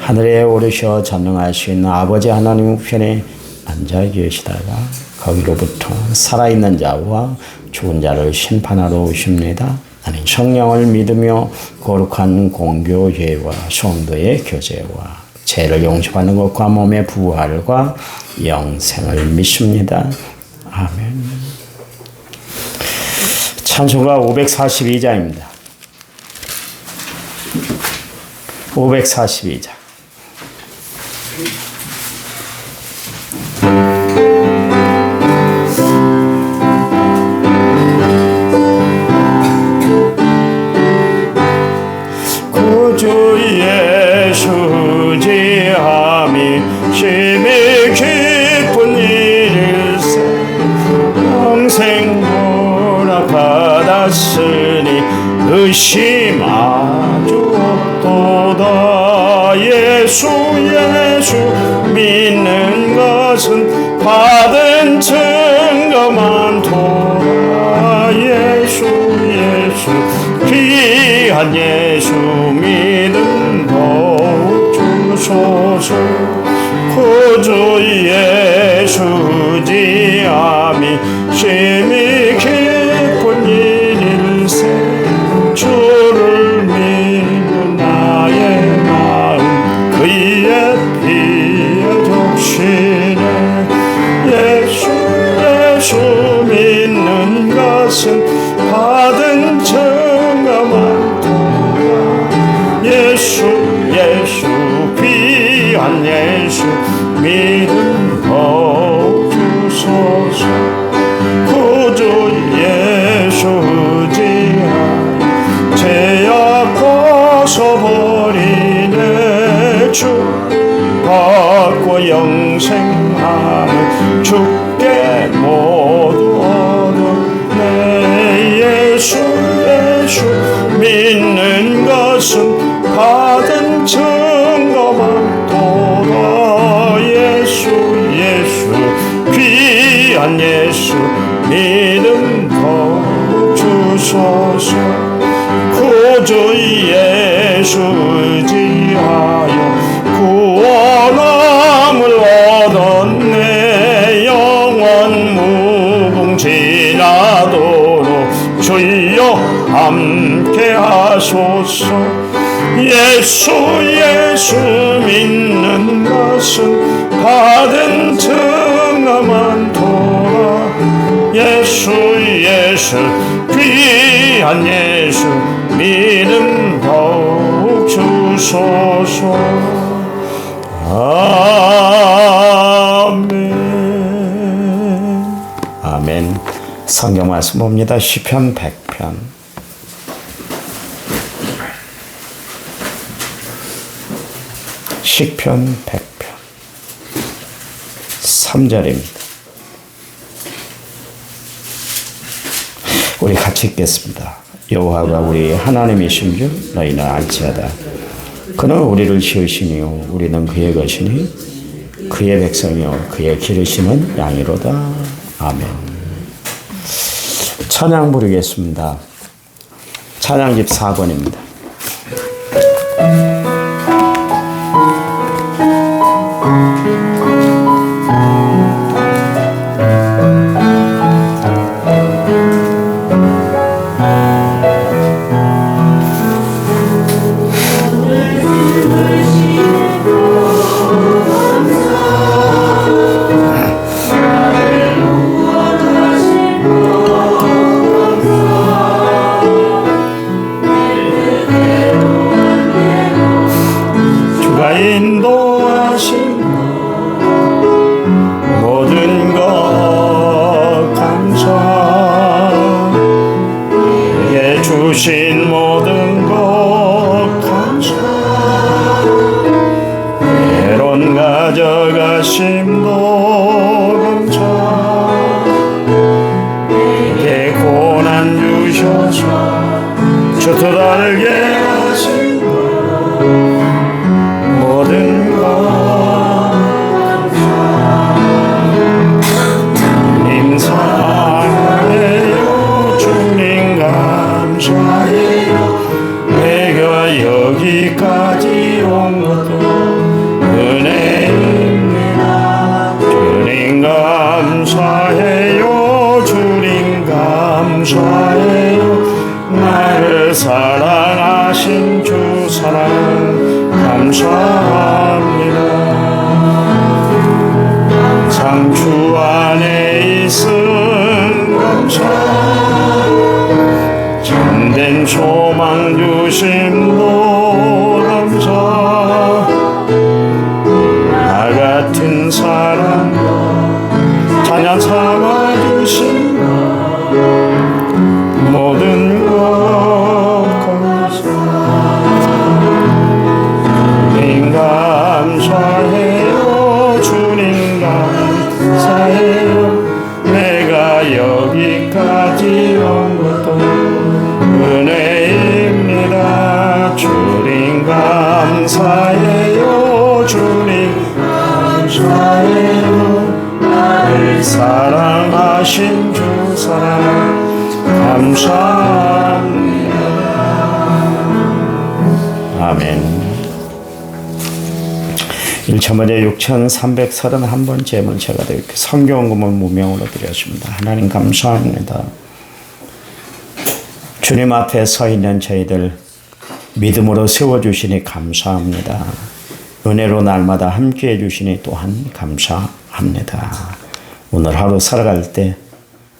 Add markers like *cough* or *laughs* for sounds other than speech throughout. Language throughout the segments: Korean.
하늘에 오르셔 전능하신 아버지 하나님 우편에 앉아 계시다가 거기로부터 살아있는 자와 죽은 자를 심판하러 오십니다. 나는 성령을 믿으며 거룩한 공교제와 성도의 교제와 죄를 용서하는 것과 몸의 부활과 영생을 믿습니다. 아멘. 찬송가 542자입니다. 542자. 귀한 예수 믿음 더욱 주소서 구주 예수 지함이 예수 믿음 더욱 주소서. 구주 예수 지하 죄악 벗어버리네 주. 받고 영생하는 귀한 예수 믿음 더욱 주소서. 구주 예수 지하여 구원함을 얻었네. 영원 무궁지나도록 주여 함께 하소서. 예수 예수 믿는 것은 예수 귀한 예수 믿음 더욱 주소서. 아멘. 아멘. 성경 말씀 봅니다. 시편 100편. 시편 100편. 3절입니다 우리 같이 읽겠습니다. 여호와가 우리 하나님이신 줄 너희는 알지어다. 그는 우리를 지으시니요 우리는 그의 것이니 그의 백성이요 그의 기르시는 양이로다. 아멘. 찬양 부르겠습니다. 찬양집 4번입니다. 감사. 참된 소망 주심 하신 주 사랑 감사합니다 아멘 1천번째 6,331번째 문제가 되어 성경금을 무명으로 드렸습니다. 하나님 감사합니다. 주님 앞에 서 있는 저희들 믿음으로 세워주시니 감사합니다. 은혜로 날마다 함께 해 주시니 또한 감사합니다. 오늘 하루 살아갈 때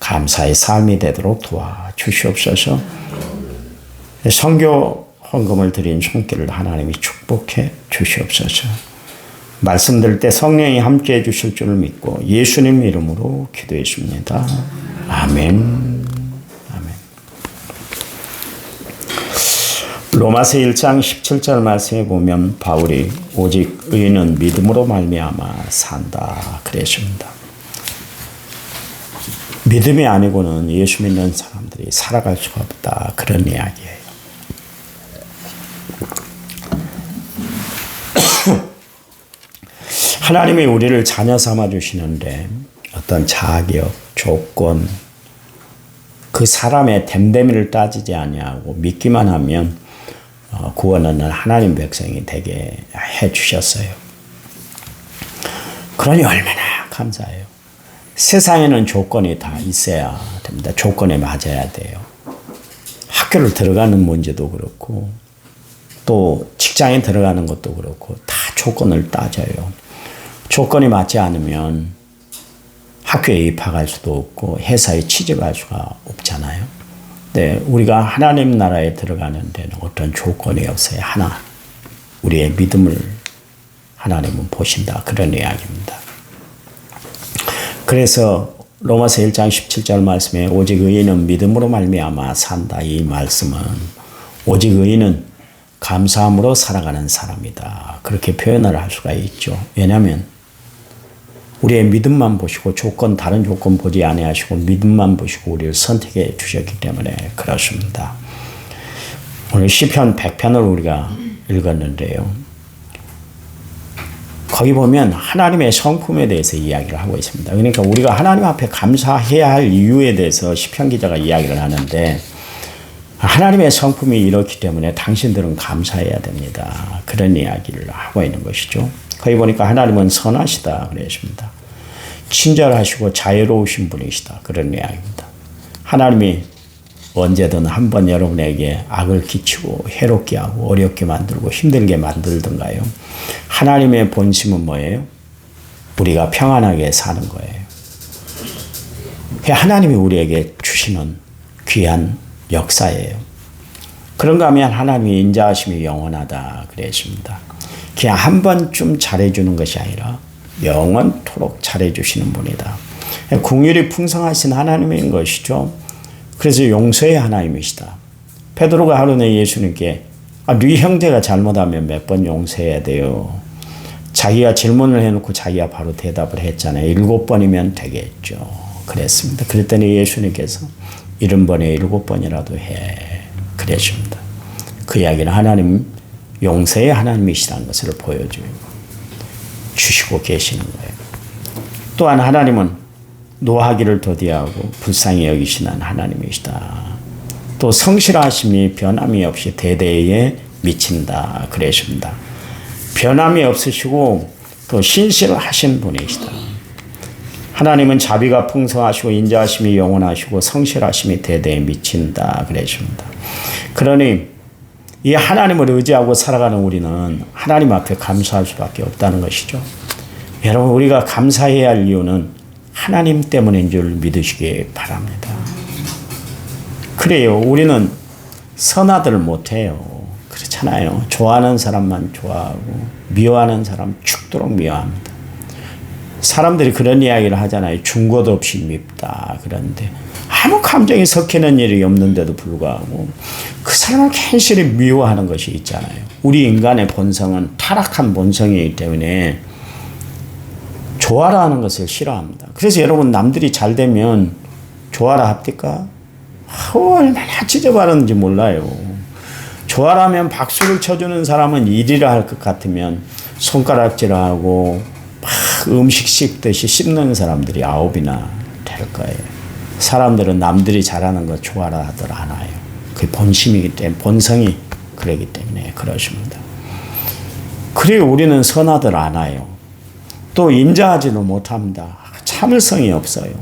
감사의 삶이 되도록 도와주시옵소서. 성교 헌금을 드린 손길을 하나님이 축복해 주시옵소서. 말씀 들을 때 성령이 함께 해 주실 줄을 믿고 예수님 이름으로 기도했습니다. 아멘. 아멘. 로마서 1장 17절 말씀에 보면 바울이 오직 의인은 믿음으로 말미암아 산다 그랬습니다. 믿음이 아니고는 예수 믿는 사람들이 살아갈 수가 없다 그런 이야기예요. *coughs* 하나님이 우리를 자녀 삼아 주시는데 어떤 자격, 조건, 그 사람의 됨됨이를 따지지 아니하고 믿기만 하면 어, 구원은 하나님 백성이 되게 해 주셨어요. 그러니 얼마나 감사해요. 세상에는 조건이 다 있어야 됩니다. 조건에 맞아야 돼요. 학교를 들어가는 문제도 그렇고 또 직장에 들어가는 것도 그렇고 다 조건을 따져요. 조건이 맞지 않으면 학교에 입학할 수도 없고 회사에 취직할 수가 없잖아요. 네, 우리가 하나님 나라에 들어가는 데는 어떤 조건이 없어요. 하나, 우리의 믿음을 하나님은 보신다. 그런 이야기입니다. 그래서 로마서 1장 17절 말씀에 오직 의인은 믿음으로 말미암아 산다. 이 말씀은 오직 의인은 감사함으로 살아가는 사람이다. 그렇게 표현을 할 수가 있죠. 왜냐하면 우리의 믿음만 보시고 조건 다른 조건 보지 아니하시고 믿음만 보시고 우리를 선택해 주셨기 때문에 그렇습니다. 오늘 시편 100편을 우리가 읽었는데요. 거기 보면 하나님의 성품에 대해서 이야기를 하고 있습니다. 그러니까 우리가 하나님 앞에 감사해야 할 이유에 대해서 시편 기자가 이야기를 하는데 하나님의 성품이 이렇기 때문에 당신들은 감사해야 됩니다. 그런 이야기를 하고 있는 것이죠. 거기 보니까 하나님은 선하시다 그랬습니다. 친절하시고 자유로우신 분이시다. 그런 이야기입니다. 하나님이 언제든 한번 여러분에게 악을 끼치고 해롭게 하고 어렵게 만들고 힘들게 만들던가요. 하나님의 본심은 뭐예요? 우리가 평안하게 사는 거예요. 하나님이 우리에게 주시는 귀한 역사예요. 그런가 하면 하나님의 인자하심이 영원하다 그랬습니다. 그냥 한 번쯤 잘해주는 것이 아니라 영원토록 잘해주시는 분이다. 궁율이 풍성하신 하나님인 것이죠. 그래서 용서의 하나님이시다. 베드로가 하루는 예수님께 아, 네 형제가 잘못하면 몇 번 용서해야 돼요. 자기가 질문을 해놓고 자기가 바로 대답을 했잖아요. 일곱 번이면 되겠죠. 그랬습니다. 그랬더니 예수님께서 일흔 번에 일곱 번이라도 해. 그랬습니다. 그 이야기는 하나님 용서의 하나님이시라는 것을 보여줘요. 주시고 계시는 거예요. 또한 하나님은 노하기를 도디하고 불쌍히 여기시는 하나님이시다. 또 성실하심이 변함이 없이 대대에 미친다. 그러십니다. 변함이 없으시고 또 신실하신 분이시다. 하나님은 자비가 풍성하시고 인자하심이 영원하시고 성실하심이 대대에 미친다. 그러십니다. 그러니 이 하나님을 의지하고 살아가는 우리는 하나님 앞에 감사할 수밖에 없다는 것이죠. 여러분 우리가 감사해야 할 이유는 하나님 때문인 줄 믿으시기 바랍니다. 그래요. 우리는 선하들 못해요. 그렇잖아요. 좋아하는 사람만 좋아하고 미워하는 사람 죽도록 미워합니다. 사람들이 그런 이야기를 하잖아요. 중고도 없이 밉다. 그런데 아무 감정이 섞이는 일이 없는데도 불구하고 그 사람을 괜시리 미워하는 것이 있잖아요. 우리 인간의 본성은 타락한 본성이기 때문에 좋아라 하는 것을 싫어합니다. 그래서 여러분 남들이 잘 되면 좋아라 합니까? 아, 얼마나 찢어바르는지 몰라요. 좋아라면 박수를 쳐주는 사람은 일이라 할 것 같으면 손가락질하고 막 음식 씹듯이 씹는 사람들이 아홉이나 될 거예요. 사람들은 남들이 잘하는 거 좋아라 하들 않아요. 그 본심이기 때문에 본성이 그러기 때문에 그러십니다. 그리고 우리는 선하들 않아요. 또 인자하지도 못합니다. 참을성이 없어요.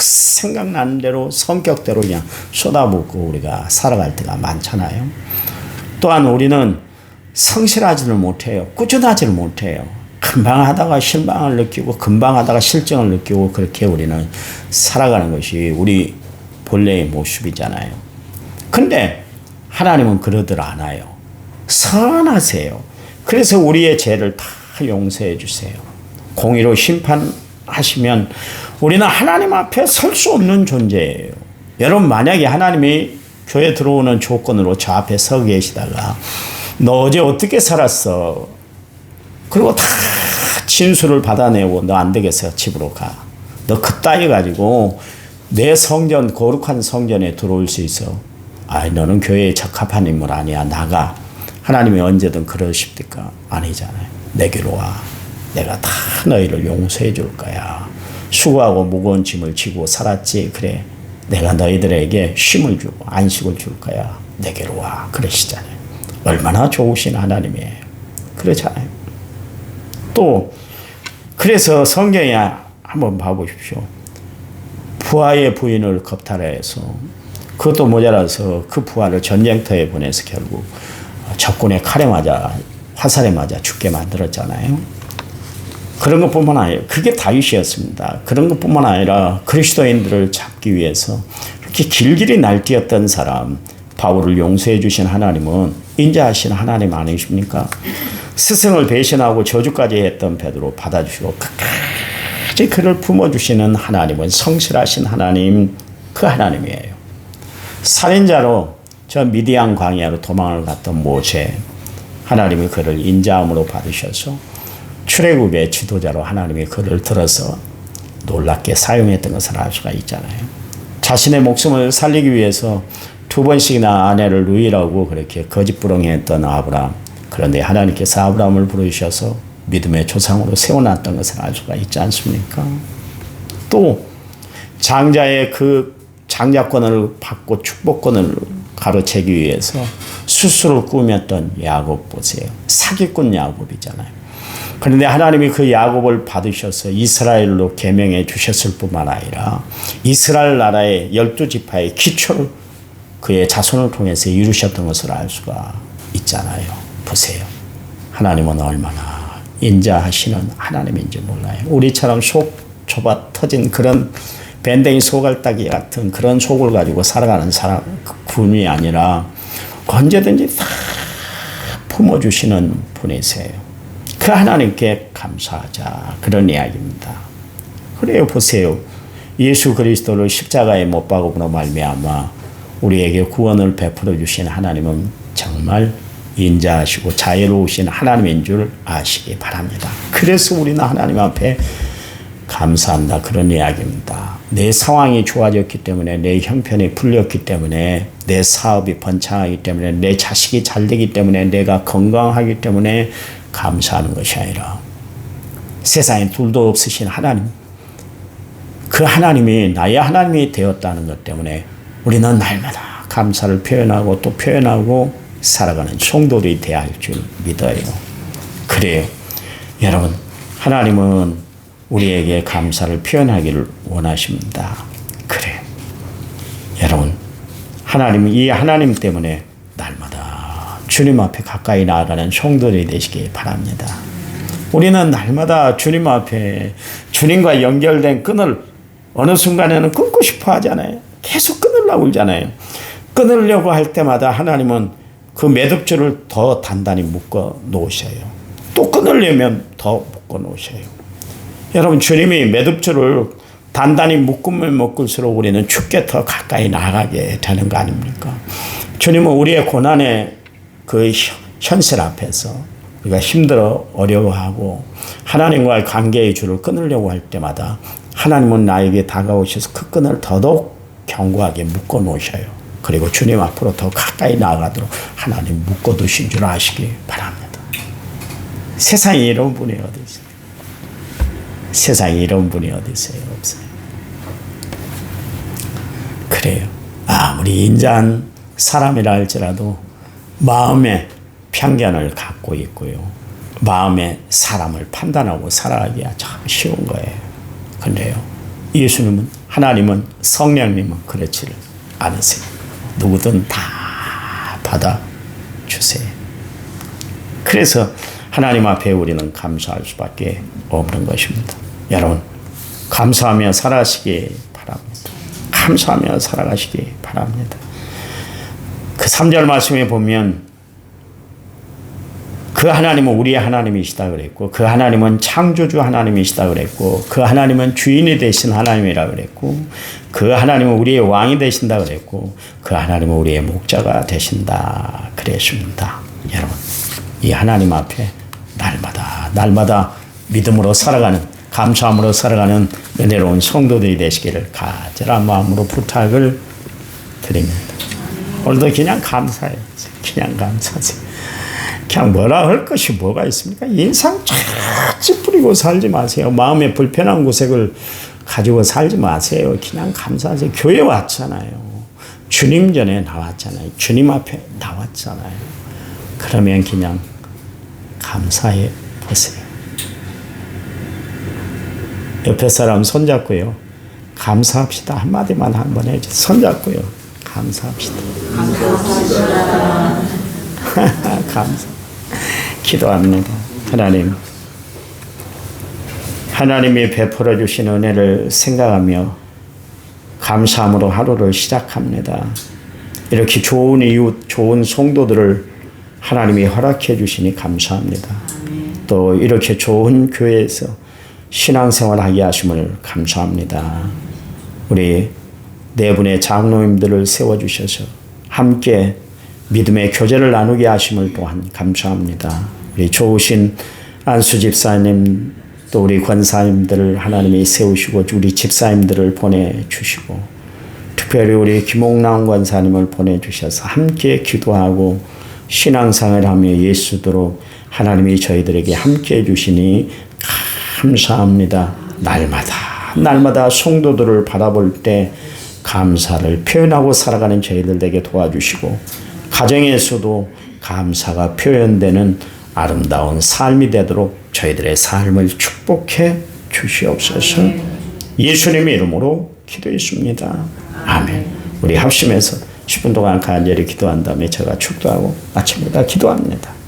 생각나는 대로 성격대로 그냥 쏟아붓고 우리가 살아갈 때가 많잖아요. 또한 우리는 성실하지를 못해요. 꾸준하지를 못해요. 금방 하다가 실망을 느끼고 금방 하다가 실증을 느끼고 그렇게 우리는 살아가는 것이 우리 본래의 모습이잖아요. 근데 하나님은 그러들 않아요. 선하세요. 그래서 우리의 죄를 다 용서해 주세요. 공의로 심판하시면 우리는 하나님 앞에 설 수 없는 존재예요. 여러분 만약에 하나님이 교회 들어오는 조건으로 저 앞에 서 계시다가 너 어제 어떻게 살았어? 그리고 다 진술을 받아내고 너 안 되겠어 집으로 가. 너 그따위 가지고 내 성전 거룩한 성전에 들어올 수 있어. 아, 너는 교회에 적합한 인물 아니야. 나가. 하나님이 언제든 그러십니까? 아니잖아요. 내게로 와. 내가 다 너희를 용서해 줄 거야. 수고하고 무거운 짐을 지고 살았지. 그래. 내가 너희들에게 쉼을 주고 안식을 줄 거야. 내게로 와. 그러시잖아요. 얼마나 좋으신 하나님이에요. 그렇잖아요. 또 그래서 성경에 한번 봐보십시오. 부하의 부인을 겁탈해서 그것도 모자라서 그 부하를 전쟁터에 보내서 결국 적군의 칼에 맞아 화살에 맞아 죽게 만들었잖아요. 그런 것뿐만 아니라 그게 다윗이었습니다. 그런 것뿐만 아니라 그리스도인들을 잡기 위해서 이렇게 길길이 날뛰었던 사람 바울을 용서해 주신 하나님은 인자하신 하나님 아니십니까? 스승을 배신하고 저주까지 했던 베드로 받아주시고 끝까지 그를 품어주시는 하나님은 성실하신 하나님 그 하나님이에요. 살인자로 저 미디안 광야로 도망을 갔던 모세 하나님이 그를 인자함으로 받으셔서 출애굽의 지도자로 하나님이 그를 들어서 놀랍게 사용했던 것을 알 수가 있잖아요. 자신의 목숨을 살리기 위해서 두 번씩이나 아내를 누이라고 그렇게 거짓부렁했던 아브라함. 그런데 하나님께서 아브라함을 부르셔서 믿음의 조상으로 세워놨던 것을 알 수가 있지 않습니까? 또 장자의 그 장자권을 받고 축복권을 가로채기 위해서 수술을 꾸몄던 야곱 보세요. 사기꾼 야곱이잖아요. 그런데 하나님이 그 야곱을 받으셔서 이스라엘로 개명해 주셨을 뿐만 아니라 이스라엘 나라의 열두 지파의 기초를 그의 자손을 통해서 이루셨던 것을 알 수가 있잖아요. 보세요. 하나님은 얼마나 인자하시는 하나님인지 몰라요. 우리처럼 속 좁아 터진 그런 밴댕이 소갈딱이 같은 그런 속을 가지고 살아가는 사람 군이 아니라 언제든지 다 품어주시는 분이세요. 그 하나님께 감사하자. 그런 이야기입니다. 그래요. 보세요. 예수 그리스도를 십자가에 못 박음으로 말미암아 우리에게 구원을 베풀어 주신 하나님은 정말 인자하시고 자애로우신 하나님인 줄 아시기 바랍니다. 그래서 우리는 하나님 앞에 감사한다. 그런 이야기입니다. 내 상황이 좋아졌기 때문에, 내 형편이 풀렸기 때문에, 내 사업이 번창하기 때문에, 내 자식이 잘 되기 때문에, 내가 건강하기 때문에, 감사하는 것이 아니라 세상에 둘도 없으신 하나님, 그 하나님이 나의 하나님이 되었다는 것 때문에 우리는 날마다 감사를 표현하고 또 표현하고 살아가는 성도들이 되어야 할 줄 믿어요. 그래요. 여러분, 하나님은 우리에게 감사를 표현하기를 원하십니다. 그래. 여러분, 하나님, 이 하나님 때문에 날마다 주님 앞에 가까이 나아가는 성도들이 되시기 바랍니다. 우리는 날마다 주님 앞에 주님과 연결된 끈을 어느 순간에는 끊고 싶어 하잖아요. 계속 끊으려고 그러잖아요. 끊으려고 할 때마다 하나님은 그 매듭줄을 더 단단히 묶어 놓으셔요. 또 끊으려면 더 묶어 놓으셔요. 여러분 주님이 매듭줄을 단단히 묶으면 묶을수록 우리는 죽게 더 가까이 나가게 되는 거 아닙니까? 주님은 우리의 고난의 그 현실 앞에서 우리가 힘들어 어려워하고 하나님과의 관계의 줄을 끊으려고 할 때마다 하나님은 나에게 다가오셔서 그 끈을 더더욱 견고하게 묶어 놓으셔요. 그리고 주님 앞으로 더 가까이 나아가도록 하나님 묶어 두신 줄 아시기 바랍니다. 세상에 이런 분이 어디 있어요? 세상에 이런 분이 어디 있어요? 없어요. 그래요. 아무리 인자한 사람이라 할지라도 마음에 편견을 갖고 있고요. 마음에 사람을 판단하고 살아가기가 참 쉬운 거예요. 근데요. 예수님은 하나님은 성령님은 그렇지를 않으세요. 누구든 다 받아 주세요. 그래서 하나님 앞에 우리는 감사할 수밖에 없는 것입니다. 여러분 감사하며 살아시기 바랍니다. 감사하며 살아가시기 바랍니다. 그 3절 말씀에 보면 그 하나님은 우리의 하나님이시다 그랬고 그 하나님은 창조주 하나님이시다 그랬고 그 하나님은 주인이 되신 하나님이라 그랬고 그 하나님은 우리의 왕이 되신다 그랬고 그 하나님은 우리의 목자가 되신다 그랬습니다. 여러분 이 하나님 앞에 날마다 날마다 믿음으로 살아가는 감사함으로 살아가는 은혜로운 성도들이 되시기를 가절한 마음으로 부탁을 드립니다. 오늘도 그냥 감사해요. 그냥 감사하세요. 그냥 뭐라 할 것이 뭐가 있습니까? 인상 쫙 찌푸리고 살지 마세요. 마음의 불편한 구색을 가지고 살지 마세요. 그냥 감사하세요. 교회 왔잖아요. 주님 전에 나왔잖아요. 주님 앞에 나왔잖아요. 그러면 그냥 감사해 보세요. 옆에 사람 손잡고요. 감사합시다. 한마디만 한번 해주세요. 손잡고요. 감사합시다. *laughs* 감사. 기도합니다. 하나님. 하나님이 베풀어 주신 은혜를 생각하며 감사함으로 하루를 시작합니다. 이렇게 좋은 이웃, 좋은 성도들을 하나님이 허락해 주시니 감사합니다. 또 이렇게 좋은 교회에서 신앙생활 하게 하심을 감사합니다. 우리 네 분의 장로님들을 세워주셔서 함께 믿음의 교제를 나누게 하심을 또한 감사합니다. 우리 좋으신 안수 집사님 또 우리 권사님들을 하나님이 세우시고 우리 집사님들을 보내주시고 특별히 우리 김옥남 권사님을 보내주셔서 함께 기도하고 신앙생활 하며 예수도록 하나님이 저희들에게 함께 해주시니 감사합니다. 날마다 날마다 성도들을 바라볼 때 감사를 표현하고 살아가는 저희들 에게 도와주시고 가정에서도 감사가 표현되는 아름다운 삶이 되도록 저희들의 삶을 축복해 주시옵소서. 예수님의 이름으로 기도했습니다. 아멘. 우리 합심해서 10분 동안 간절히 기도한 다음에 제가 축도하고 마칩니다. 기도합니다.